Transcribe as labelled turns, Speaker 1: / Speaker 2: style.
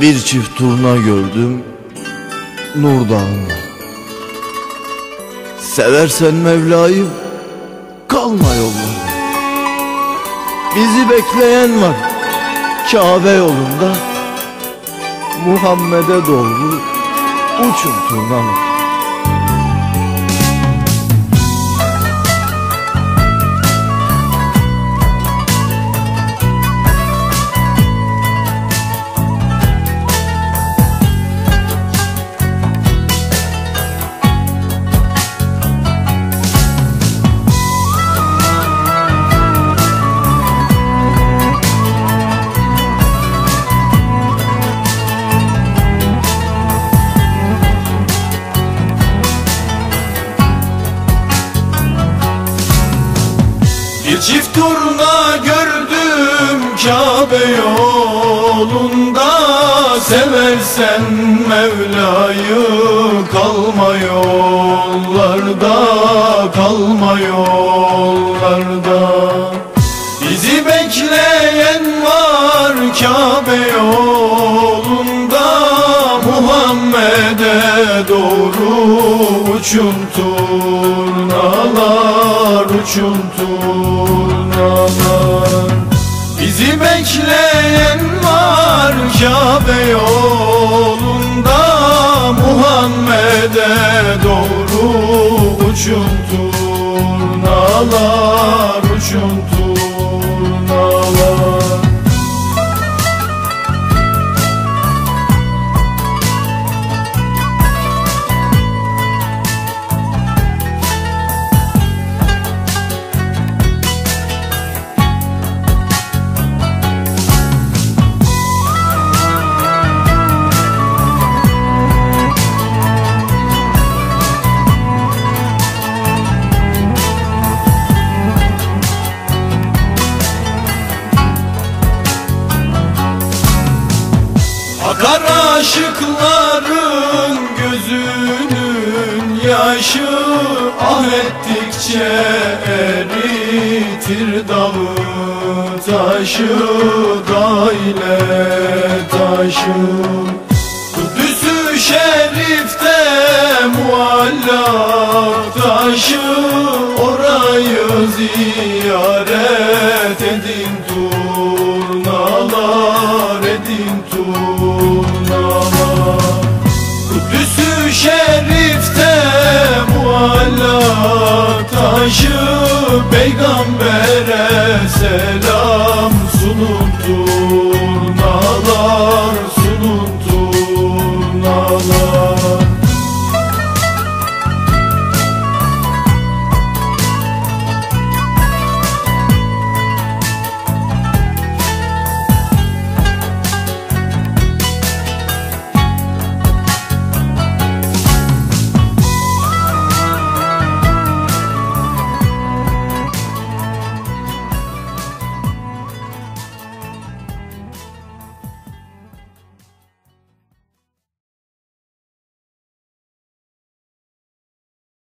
Speaker 1: Bir çift turna gördüm Nur Dağı'nda. Seversen Mevla'yı kalma yollarda Bizi bekleyen var Kabe yolunda. Muhammed'e doğru uçun turnalar
Speaker 2: Çift turna gördüm Kabe yolunda. Seversen Mevla'yı kalma yollarda Kalma yollarda. Bizi bekleyen var Kabe yolunda. Muhammed'e doğru uçun turnalar Uçun turnalar Bizi bekleyen var Kabe yolunda. Muhammed'e doğru uçun turnalar Uçun Akar aşıkların gözünün yaşı Ah ettikçe eritir dağı taşı Da ile taşı Kudüs-ü Şerif'te muallak taşı Orayı ziyaret şerifte mualla taşı Peygamber'e selam sunuldu.